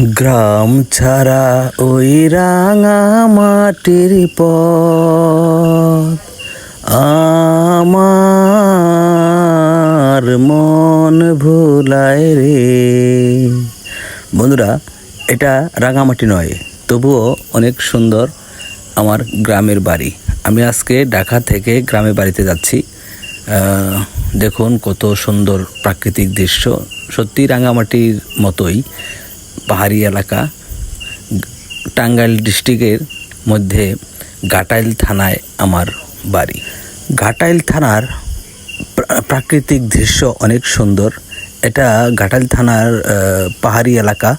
গ্রাম ছাড়া ওই রাঙা মাটির পথ। আমার মন ভুলায় রে। বন্ধুরা, এটা রাঙামাটি নয়, তবুও অনেক সুন্দর আমার গ্রামের বাড়ি। আমি আজকে ঢাকা থেকে গ্রামের বাড়িতে যাচ্ছি। দেখুন কত সুন্দর প্রাকৃতিক দৃশ্য। সত্যি রাঙামাটির মতোই। পাহাড়ি এলাকা, টাঙ্গাইল ডিস্ট্রিক্টের মধ্যে ঘাটাইল থানায় আমার বাড়ি। ঘাটাইল থানার প্রাকৃতিক দৃশ্য অনেক সুন্দর। এটা ঘাটাইল থানার পাহাড়ি এলাকা।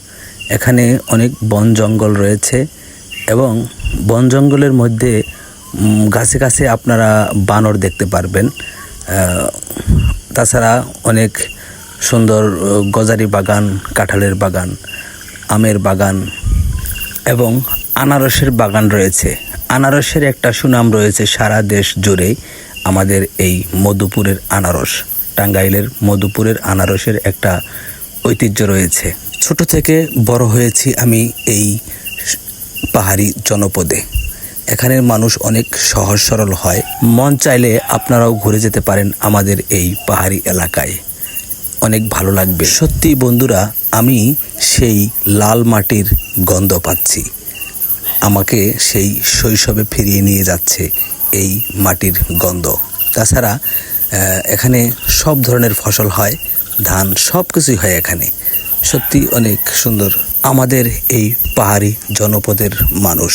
এখানে অনেক বন জঙ্গল রয়েছে এবং বন জঙ্গলের মধ্যে গাছে গাছে আপনারা বানর দেখতে পারবেন। তাছাড়া অনেক সুন্দর গজারি বাগান, কাঁঠালের বাগান। আমের বাগান এবং আনারসের বাগান রয়েছে। আনারসের একটা সুনাম রয়েছে সারা দেশ জুড়ে আমাদের এই মধুপুরের আনারস। টাঙ্গাইলের মধুপুরের আনারসের একটা ঐতিহ্য রয়েছে। ছোট থেকে বড় হয়েছি আমি এই পাহাড়ি জনপদে। এখানের মানুষ অনেক সহজ সরল হয়। মন চাইলে আপনারাও ঘুরে যেতে পারেন আমাদের এই পাহাড়ি এলাকায়। অনেক ভালো লাগবে। সত্যি বন্ধুরা আমি সেই লাল মাটির গন্ধ পাচ্ছি। আমাকে সেই শৈশবে ফিরিয়ে নিয়ে যাচ্ছে এই মাটির গন্ধ। তাছাড়া এখানে সব ধরনের ফসল হয়, ধান সব কিছুই হয় এখানে। সত্যি অনেক সুন্দর। আমাদের এই পাহাড়ি জনপদের মানুষ।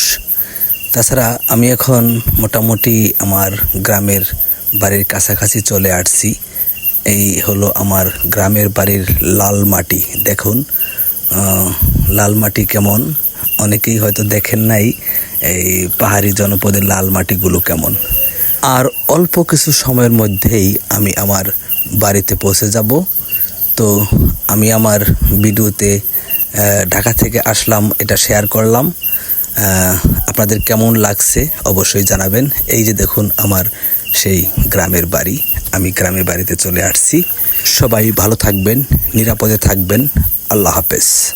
তাছাড়া, আমি এখন মোটামুটি আমার গ্রামের বাড়ির কাছাকাছি চলে আসছি। এই হলো আমার গ্রামের বাড়ির লাল মাটি। দেখুন লাল মাটি কেমন? অনেকেই হয়তো দেখেন নাই এই পাহাড়ি জনপদের লাল মাটিগুলো কেমন। আর অল্প কিছু সময়ের মধ্যেই আমি আমার বাড়িতে পৌঁছে যাব। তো আমি আমার ভিডিওতে ঢাকা থেকে আসলাম, এটা শেয়ার করলাম। আপনাদের কেমন লাগছে অবশ্যই জানাবেন। এই যে দেখুন, আমার সেই গ্রামের বাড়ি। আমি গ্রামের বাড়িতে চলে আসছি। সবাই ভালো থাকবেন, নিরাপদে থাকবেন। আল্লাহ হাফেজ।